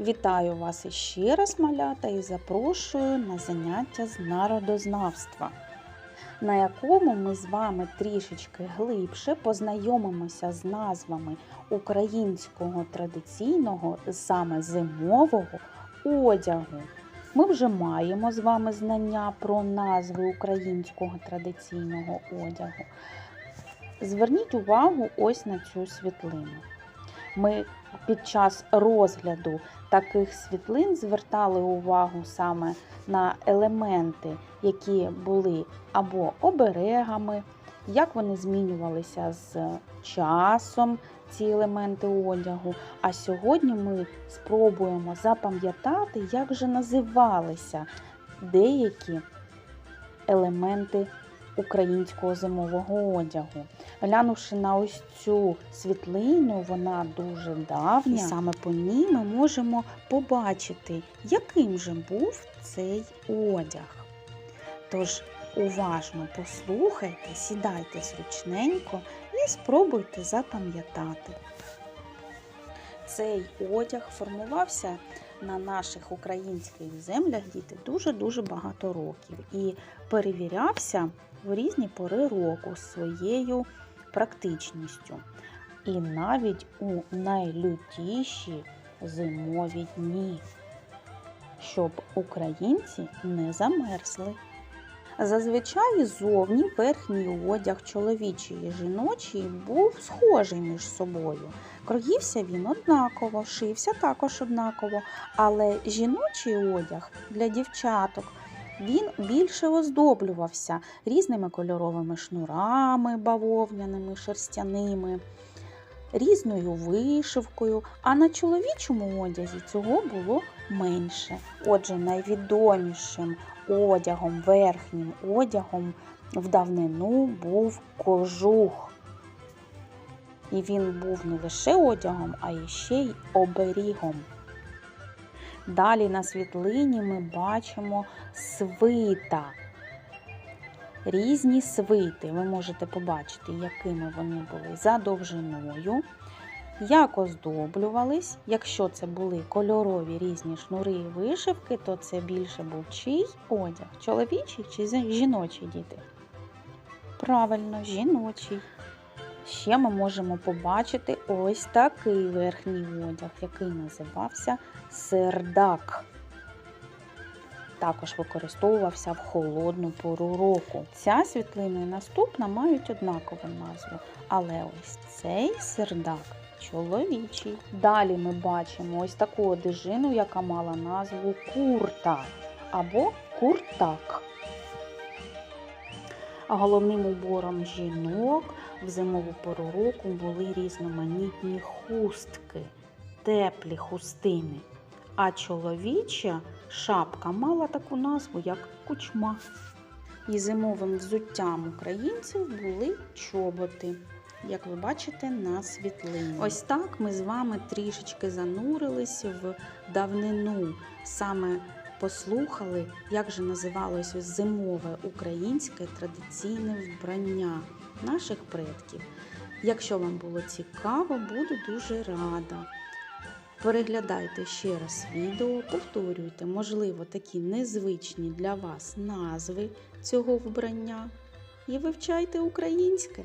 Вітаю вас іще раз, малята, і запрошую на заняття з народознавства, на якому ми з вами трішечки глибше познайомимося з назвами українського традиційного, саме зимового одягу. Ми вже маємо з вами знання про назви українського традиційного одягу. Зверніть увагу ось на цю світлину. Ми під час розгляду таких світлин звертали увагу саме на елементи, які були або оберегами, як вони змінювалися з часом, ці елементи одягу. А сьогодні ми спробуємо запам'ятати, як же називалися деякі елементи українського зимового одягу. Глянувши на ось цю світлину, вона дуже давня. І саме по ній ми можемо побачити, яким же був цей одяг. Тож уважно послухайте, сідайте зручненько і спробуйте запам'ятати. Цей одяг формувався на наших українських землях діти дуже-дуже багато років і перевірявся в різні пори року своєю практичністю. І навіть у найлютіші зимові дні, щоб українці не замерзли. Зазвичай зовні верхній одяг чоловічий і жіночий був схожий між собою. Кроївся він однаково, шився також однаково, але жіночий одяг для дівчаток він більше оздоблювався різними кольоровими шнурами, бавовняними, шерстяними, різною вишивкою, а на чоловічому одязі цього було менше. Отже, найвідомішим одягом, верхнім одягом в давнину був кожух. І він був не лише одягом, а ще й оберігом. Далі на світлині ми бачимо свита. Різні свити. Ви можете побачити, якими вони були за довжиною, як оздоблювались. Якщо це були кольорові різні шнури і вишивки, то це більше був чий одяг? Чоловічий чи жіночий діти? Правильно, жіночий. Ще ми можемо побачити ось такий верхній одяг, який називався сердак. Також використовувався в холодну пору року. Ця світлина і наступна мають однакову назву, але ось цей сердак чоловічий. Далі ми бачимо ось таку одежину, яка мала назву курта або куртак. Головним убором жінок в зимову пору року були різноманітні хустки, теплі хустини. А чоловіча шапка мала таку назву, як кучма. І зимовим взуттям українців були чоботи, як ви бачите на світлині. Ось так ми з вами трішечки занурились в давнину, саме послухали, як же називалось зимове українське традиційне вбрання наших предків. Якщо вам було цікаво, буду дуже рада. Переглядайте ще раз відео, повторюйте, можливо, такі незвичні для вас назви цього вбрання і вивчайте українське.